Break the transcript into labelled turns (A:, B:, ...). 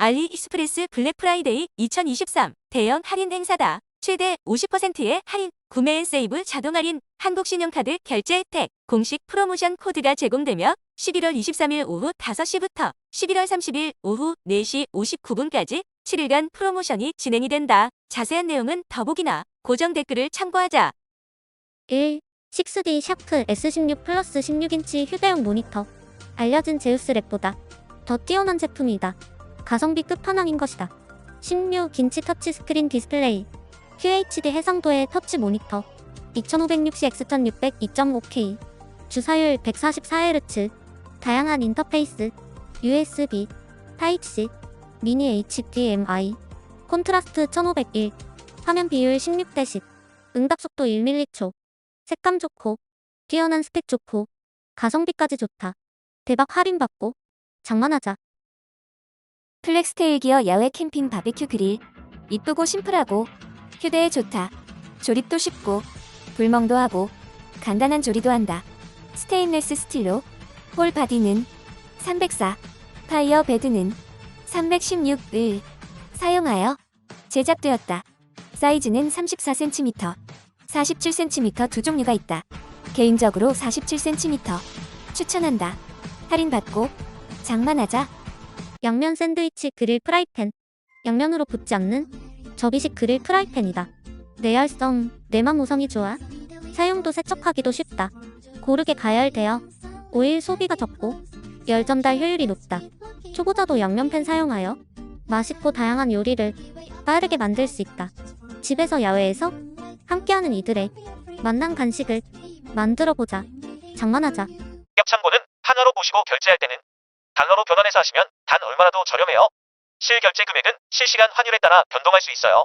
A: 알리익스프레스 블랙 프라이데이 2023 대형 할인 행사다. 최대 50%의 할인, 구매 앤 세이브 자동 할인, 한국신용카드 결제 혜택, 공식 프로모션 코드가 제공되며 11월 23일 오후 5시부터 11월 30일 오후 4시 59분까지 7일간 프로모션이 진행이 된다. 자세한 내용은 더보기나 고정 댓글을 참고하자.
B: 1. 6D 샤프 S16 플러스 16인치 휴대용 모니터. 알려진 제우스 랩보다 더 뛰어난 제품이다. 가성비 끝판왕인 것이다. 16 인치 터치 스크린 디스플레이. QHD 해상도의 터치 모니터. 2560x1600 2.5K. 주사율 144Hz. 다양한 인터페이스. USB, Type-C, 미니 HDMI. 콘트라스트 1501. 화면 비율 16대 10. 응답 속도 1ｍ초. 색감 좋고, 뛰어난 스펙 좋고, 가성비까지 좋다. 대박 할인받고, 장만하자.
A: 플렉스테일 기어 야외 캠핑 바베큐 그릴. 이쁘고 심플하고 휴대에 좋다. 조립도 쉽고 불멍도 하고 간단한 조리도 한다. 스테인레스 스틸로 홀 바디는 304, 파이어 베드는 316을 사용하여 제작되었다. 사이즈는 34cm, 47cm 두 종류가 있다. 개인적으로 47cm 추천한다. 할인받고 장만하자.
B: 양면 샌드위치 그릴 프라이팬. 양면으로 붓지 않는 접이식 그릴 프라이팬이다. 내열성, 내맘 우성이 좋아. 사용도 세척하기도 쉽다. 고르게 가열되어 오일 소비가 적고 열 전달 효율이 높다. 초보자도 양면팬 사용하여 맛있고 다양한 요리를 빠르게 만들 수 있다. 집에서 야외에서 함께하는 이들의 만난 간식을 만들어 보자. 장만하자.
C: 참고는 한화로 보시고 결제할 때는 달러로 변환해서 하시면 단 얼마라도 저렴해요. 실결제 금액은 실시간 환율에 따라 변동할 수 있어요.